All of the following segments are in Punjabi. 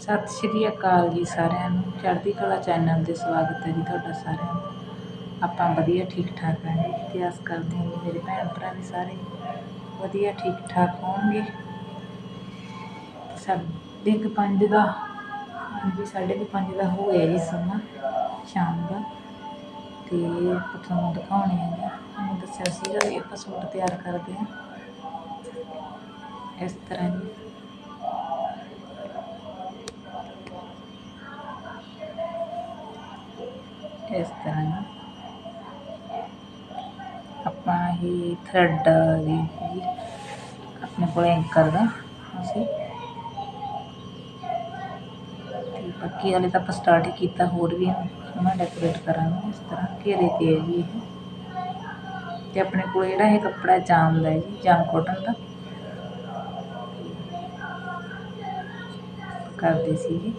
ਸਤਿ ਸ਼੍ਰੀ ਅਕਾਲ ਜੀ ਸਾਰਿਆਂ ਨੂੰ। ਚੜ੍ਹਦੀ ਕਲਾ ਚੈਨਲ 'ਤੇ ਸਵਾਗਤ ਹੈ ਜੀ ਤੁਹਾਡਾ ਸਾਰਿਆਂ ਦਾ ਆਪਾਂ ਵਧੀਆ ਠੀਕ ਠਾਕ ਹਾਂ ਜੀ। ਤੇ ਆਸ ਕਰਦੇ ਹਾਂ ਮੇਰੇ ਭੈਣ ਭਰਾ ਵੀ ਸਾਰੇ ਵਧੀਆ ਠੀਕ ਠਾਕ ਹੋਣਗੇ। ਸਾਢੇ ਕੁ ਪੰਜ ਦਾ, ਹਾਂਜੀ, ਸਾਢੇ ਕੁ ਪੰਜ ਦਾ ਹੋ ਗਿਆ ਜੀ ਸਮਾਂ ਸ਼ਾਮ ਦਾ। ਤੇ ਆਪਾਂ ਤੁਹਾਨੂੰ ਦਿਖਾਉਣੇ ਆ ਜੀ। ਮੈਂ ਦੱਸਿਆ ਸੀਗਾ ਵੀ ਆਪਾਂ ਸੂਟ ਤਿਆਰ ਕਰਦੇ ਹਾਂ। ਇਸ ਤਰ੍ਹਾਂ ਜੀ। ਇਸ ਤਰ੍ਹਾਂ ਜੀ ਆਪਾਂ ਇਹ ਥਰੈਡ ਵੀ ਜੀ ਆਪਣੇ ਕੋਲ ਐਂਕਰ ਦਾ ਅਸੀਂ ਤੇ ਬਾਕੀ ਹਾਲੇ ਤਾਂ ਆਪਾਂ ਸਟਾਰਟ ਹੀ ਕੀਤਾ ਹੋਰ ਵੀ ਸੋਹਣਾ ਡੈਕੋਰੇਟ ਕਰਾਂਗੇ ਇਸ ਤਰ੍ਹਾਂ ਘੇਰੇ ਤੇ ਹੈ ਜੀ ਇਹ ਤੇ ਆਪਣੇ ਕੋਲ ਜਿਹੜਾ ਇਹ ਕੱਪੜਾ ਜਾਮ ਦਾ ਹੈ ਜੀ ਜਾਮ ਕਾਟਨ ਦਾ ਕਰਦੇ ਸੀ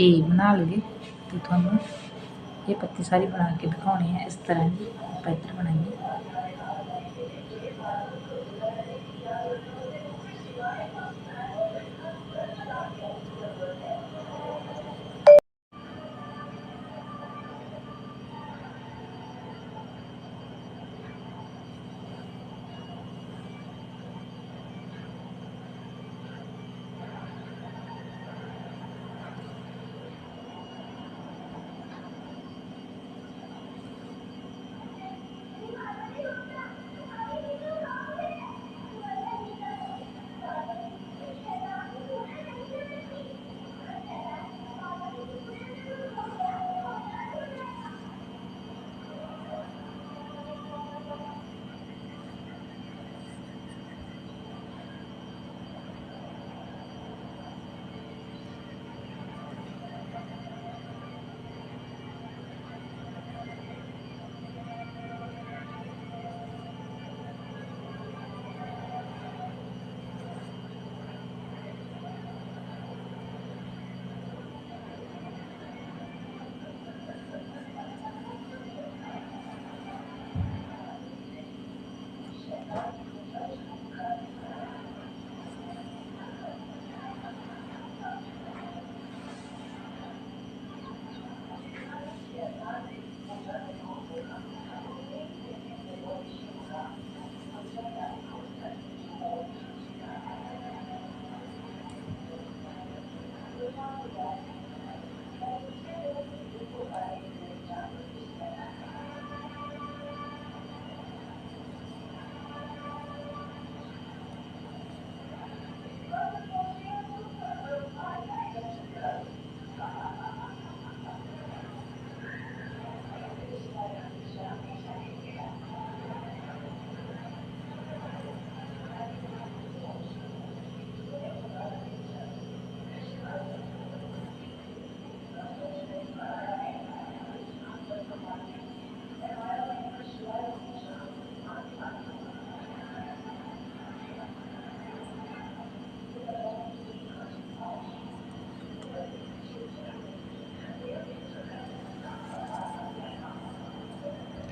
ਆਪਾਂ ਬਣਾ ਲਈਏ ਤੇ ਤੁਹਾਨੂੰ ਇਹ ਪੱਤੀ ਸਾਰੀ ਬਣਾ ਕੇ ਦਿਖਾਉਣੀ ਹੈ, ਇਸ ਤਰ੍ਹਾਂ ਦੀ ਆਪਾਂ ਇੱਧਰ ਬਣਾਈਏ।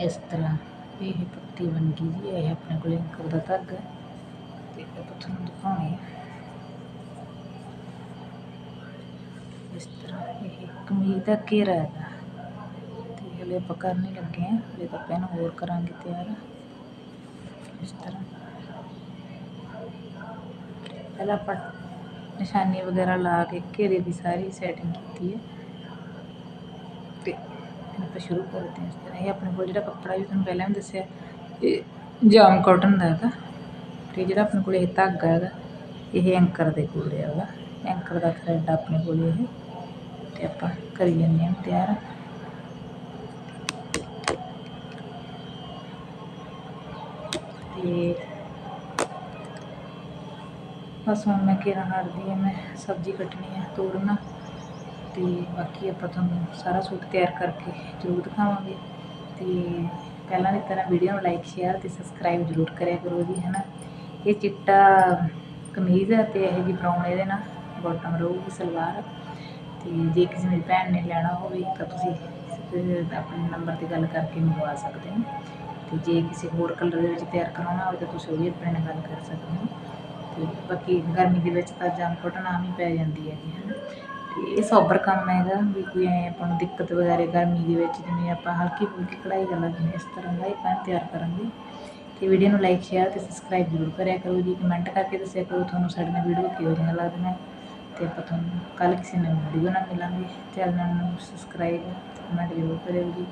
ਇਸ ਤਰ੍ਹਾਂ ਇਹ ਪੱਤੀ ਬਣ ਗਈ ਜੀ, ਇਹ ਆਪਣੇ ਕੋਲ ਅੰਕਰ ਦਾ ਧਾਗਾ ਹੈ ਤੇ ਆਪਾਂ ਤੁਹਾਨੂੰ ਦਿਖਾਉਣੀ ਹੈ। ਇਸ ਤਰ੍ਹਾਂ ਇਹ ਕਮੀਜ਼ ਦਾ ਘੇਰਾ ਹੈਗਾ ਤੇ ਹਲੇ ਆਪਾਂ ਕਰਨ ਲੱਗੇ ਹਾਂ, ਹਲੇ ਤਾਂ ਆਪਾਂ ਇਹਨੂੰ ਹੋਰ ਕਰਾਂਗੇ ਤਿਆਰ। ਇਸ ਤਰ੍ਹਾਂ। ਪਹਿਲਾਂ ਆਪਾਂ ਨਿਸ਼ਾਨੀ ਵਗੈਰਾ ਲਾ ਕੇ ਘੇਰੇ ਦੀ ਸਾਰੀ ਸੈਟਿੰਗ ਕੀਤੀ ਹੈ। ਤੇ ਹੁਣ ਆਪਾਂ ਸ਼ੁਰੂ ਕਰਦੇ ਹਾਂ ਇਸ ਤਰ੍ਹਾਂ। ਇਹ ਆਪਣੇ ਕੋਲ ਜਿਹੜਾ ਕੱਪੜਾ ਵੀ ਤੁਹਾਨੂੰ ਪਹਿਲਾਂ ਵੀ ਦੱਸਿਆ, ਇਹ ਜਾਮ ਕਾਟਨ ਦਾ ਹੈਗਾ। ਤੇ ਜਿਹੜਾ ਆਪਣੇ ਕੋਲ ਇਹ ਧਾਗਾ ਹੈਗਾ, ਇਹ ਐਂਕਰ ਦੇ ਕੋਲ ਹੈਗਾ। ਐਂਕਰ ਦਾ ਥਰੈਡ ਆਪਣੇ ਕੋਲ ਇਹ। ਤੇ ਆਪਾਂ ਕਰੀ ਜਾਂਦੇ ਹਾਂ ਤਿਆਰ। ਤੇ ਬਸ ਹੁਣ ਮੈਂ ਕਿਹੜਾ ਹੜਦੀ ਹੈ, ਮੈਂ ਸਬਜ਼ੀ ਕੱਟਣੀ ਹੈ ਤੋੜਨਾ। ਤੇ ਬਾਕੀ ਆਪਾਂ ਤੁਹਾਨੂੰ ਸਾਰਾ ਸੂਟ ਤਿਆਰ ਕਰਕੇ ਜ਼ਰੂਰ ਦਿਖਾਵਾਂਗੇ। ਤੇ ਪਹਿਲਾਂ ਦੀ ਤਰ੍ਹਾਂ ਵੀਡੀਓ ਨੂੰ ਲਾਈਕ ਸ਼ੇਅਰ ਤੇ ਸਬਸਕ੍ਰਾਈਬ ਜ਼ਰੂਰ ਕਰਿਆ ਕਰੋ ਜੀ ਹੈ ਨਾ ਇਹ ਚਿੱਟਾ ਕਮੀਜ਼ ਹੈ ਤੇ ਇਹ ਜੀ ਬਰਾਊਨ ਇਹਦੇ ਨਾਲ ਬਾਟਮ ਰਹੂਗੀ ਸਲਵਾਰ। ਤੇ ਜੇ ਕਿਸੇ ਮੇਰੀ ਭੈਣ ਨੇ ਲੈਣਾ ਹੋਵੇ ਤਾਂ ਤੁਸੀਂ ਆਪਣੇ ਨੰਬਰ ਤੇ ਗੱਲ ਕਰਕੇ ਮੰਗਵਾ ਸਕਦੇ ਹੋ। ਤੇ ਜੇ ਕਿਸੇ ਹੋਰ ਕਲਰ ਦੇ ਵਿੱਚ ਤਿਆਰ ਕਰਾਉਣਾ ਹੋਵੇ ਤਾਂ ਤੁਸੀਂ ਉਹ ਵੀ ਆਪਣੇ ਨਾਲ ਗੱਲ ਕਰ ਸਕਦੇ ਹੋ। ਬਾਕੀ ਗਰਮੀ ਦੇ ਵਿੱਚ ਤਾਂ ਜਾਮ ਕਾਟਨ ਆਮ ਹੀ ਪੈ ਜਾਂਦੀ ਹੈਗੀ ਹੈ ਨਾ ਤੇ ਇਹ ਸੋਬਰ ਕੰਮ ਹੈਗਾ ਵੀ ਕੋਈ ਐ ਆਪਾਂ ਨੂੰ ਦਿੱਕਤ ਵਗੈਰਾ ਗਰਮੀ ਦੇ ਵਿੱਚ ਜਿਵੇਂ ਆਪਾਂ ਹਲਕੀ ਫੁਲਕੀ ਕਢਾਈ ਕਰ ਲੈਂਦੇ ਇਸ ਤਰ੍ਹਾਂ ਦਾ ਇਹ ਪੈਨ ਤਿਆਰ ਕਰਾਂਗੇ। ਤੇ ਵੀਡੀਓ ਨੂੰ ਲਾਈਕ, ਸ਼ੇਅਰ ਤੇ ਸਬਸਕ੍ਰਾਈਬ ਜ਼ਰੂਰ ਕਰਿਆ ਕਰੋ ਜੀ, ਕਮੈਂਟ ਕਰਕੇ ਦੱਸਿਆ ਕਰੋ ਤੁਹਾਨੂੰ ਸਾਡੀਆਂ ਵੀਡੀਓ ਕਿਹੋ ਜਿਹੀਆਂ ਲੱਗਦੀਆਂ ਤੇ ਆਪਾਂ ਤੁਹਾਨੂੰ ਕੱਲ ਕਿਸੇ ਨਵੀਂ ਵੀਡੀਓ ਨਾਲ ਮਿਲਾਂਗੇ। ਚੈਨਲ ਨੂੰ ਸਬਸਕ੍ਰਾਈਬ ਕਮੈਂਟ ਜ਼ਰੂਰ ਕਰਿਓ ਜੀ।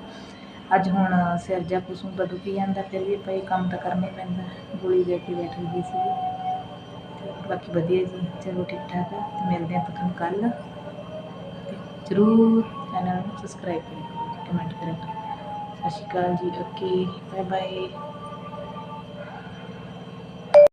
ਅੱਜ ਹੁਣ ਸਿਰ ਜਾ ਕੁਸੂ ਤਾਂ ਦੁਖੀ ਜਾਂਦਾ ਫਿਰ ਵੀ ਆਪਾਂ ਇਹ ਕੰਮ ਤਾਂ ਕਰਨਾ ਹੀ ਪੈਂਦਾ। ਗੋਲੀ ਦੇ ਕੇ ਬੈਠੀ ਗਈ ਸੀ ਬਾਕੀ ਵਧੀਆ ਜੀ। ਚਲੋ ਠੀਕ ਠਾਕ ਹੈ ਤੇ ਮਿਲਦੇ ਹਾਂ ਆਪਾਂ ਤੁਹਾਨੂੰ ਕੱਲ ਤੇ ਜ਼ਰੂਰ ਚੈਨਲ ਨੂੰ ਸਬਸਕ੍ਰਾਈਬ ਕਰਿਓ। ਕਮੈਂਟ ਕਰਿਓ। ਸਤਿ ਸ਼੍ਰੀ ਅਕਾਲ ਜੀ। Okay bye bye